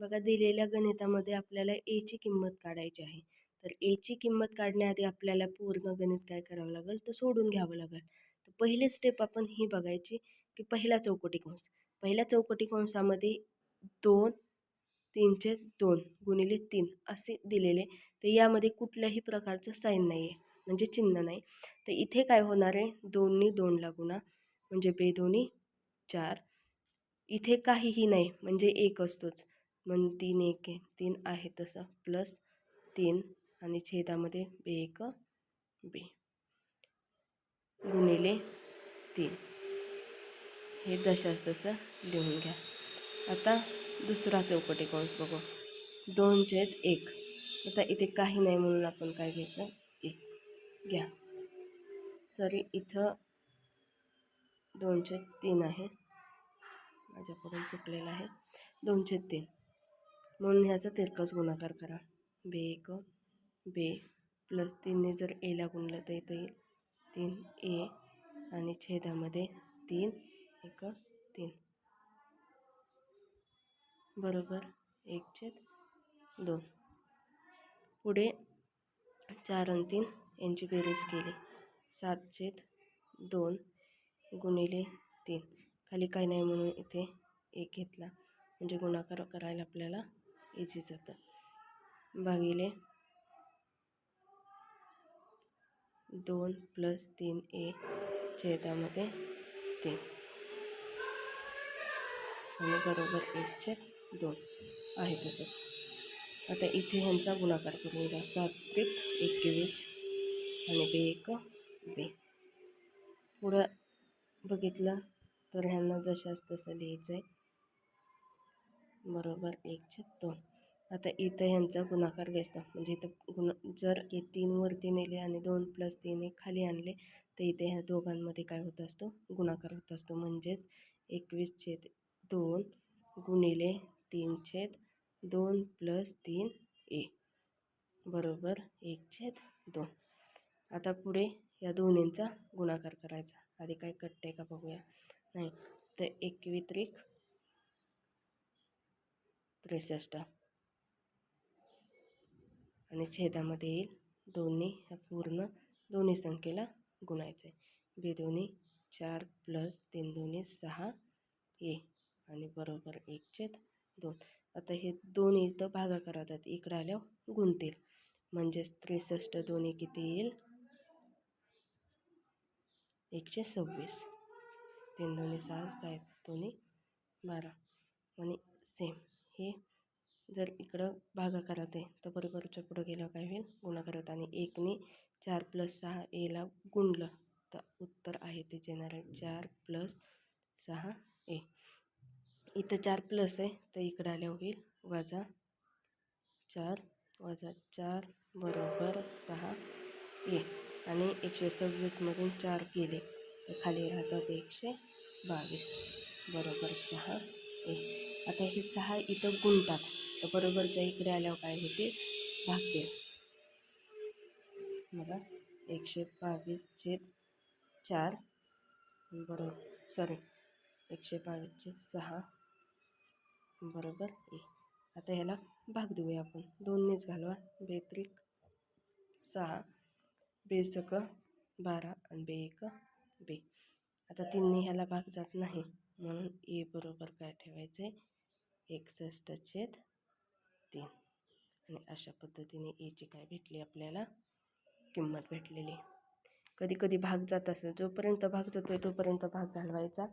बघा दिलेल्या गणितामध्ये आपल्याला एची किंमत काढायची आहे. तर एची किंमत काढण्याआधी आपल्याला पूर्ण गणित काय करावं लागेल? तर सोडून घ्यावं लागेल. तर पहिली स्टेप आपण ही बघायची की पहिला चौकटी कंस. पहिल्या चौकटी कंसामध्ये दोन तीनचे दोन गुणिले तीन असे दिलेले. तर यामध्ये कुठल्याही प्रकारचं साईन नाही आहे म्हणजे चिन्ह नाही. तर इथे काय होणार आहे? दोन्ही दोन लागुना म्हणजे बेदोनी चार. इथे काहीही नाही म्हणजे एक असतोच. मग तीन एक आहे. तीन आहे तसं. प्लस तीन आणि छेदामध्ये बे एक बे. गुणिले तीन. हे जशास तसं लिहून घ्या. आता दुसरा चौकटी कंस बघू. दोन छेद एक. आता इथे काही नाही म्हणून आपण काय घ्यायचं? एक. घ्या. सॉरी इथं दोनशे तीन आहे. माझ्याकडून चुकलेलं आहे. दोनशे तीन. म्हणून ह्याचा तिरकस गुणाकार करा. बे एक बे प्लस तीनने जर एला गुणलं तर इथं येईल. तीन ए आणि छेदामध्ये तीन एक तीन. बरोबर एक छेद दोन. पुढे चार आणि तीन यांची बेरीज केली. सात छेद दोन गुणिले तीन. खाली काही नाही म्हणून इथे एक घेतला. म्हणजे गुणाकार करायला आपल्याला इथेच आता भागिले. दोन प्लस तीन ए छेदामध्ये तीन. आणि बरोबर एक छेद दोन. आहे तसंच. आता इथे ह्यांचा गुणाकार करून घ्या. सात ते एकवीस आणि बे एक बे. पुढं बघितलं तर ह्यांना जशाच तसं लिहायचं आहे बरोबर एक छेद दोन. आता इथं ह्यांचा गुणाकार बेसला म्हणजे इथं गुण जर ए तीन वरती नेले आणि दोन प्लस तीन एक खाली आणले तर इथे ह्या दोघांमध्ये काय होत असतो? गुणाकार होत असतो. म्हणजेच एकवीस छेद दोन गुणिले तीन छेद दोन प्लस तीन ए. बरोबर एक छेद दोन. आता पुढे या दोन्हींचा गुणाकार करायचा. आधी काय कट्टे का बघूया? नाही. तर एकवित्रिक त्रेसष्ट. आणि छेदामध्ये येईल दोन्ही ह्या पूर्ण दोन्ही संख्येला गुणायचं आहे. बेदोन्ही चार प्लस तीन दोन्ही सहा ए. आणि बरोबर एक छेद दोन. आता हे दोन इथं भागाकारात इकडं आल्यावर गुणतील. म्हणजेच त्रेसष्ट दोन्ही किती येईल? एकशे सव्वीस. तीन दोन्ही सहा साहेब दोन्ही बारा. आणि सेम हे जर इकडं भागाकारात आहे तर बरोबरच्या पुढं गेल्यावर काय होईल? गुणाकारात. आणि एकने चार प्लस सहा एला गुणलं तर उत्तर आहे ते येणार चार प्लस सहा ए. इथं चार प्लस आहे तर इकडं आल्या होईल वजा चार वजा चार बरोबर सहा ए. आणि एकशे सव्वीसमधून चार गेले तर खाली राहतात एकशे बावीस बरोबर सहा ए आता हे सहा इथं गुंतात तर बरोबरच्या इकडे आल्यावर काय होते? भाग्य. बघा. एकशे बावीस छेद चार. बरोबर. सॉरी एकशे बावीस छेद सहा. बरोबर. ए. आता ह्याला भाग देऊया आपण. दोन्हीच घालवा. बेत्रिक सहा. बेसक बारा आणि बे एक बे. आता तिन्ही ह्याला भाग जात नाही. म्हणून ए बरोबर काय ठेवायचं? आहे एकसष्ट छेद तीन. आणि अशा पद्धतीने e एची काय भेटली आपल्याला? किंमत भेटलेली. कधी कधी भाग जात असेल. जोपर्यंत भाग जातो आहे तोपर्यंत भाग घालवायचा.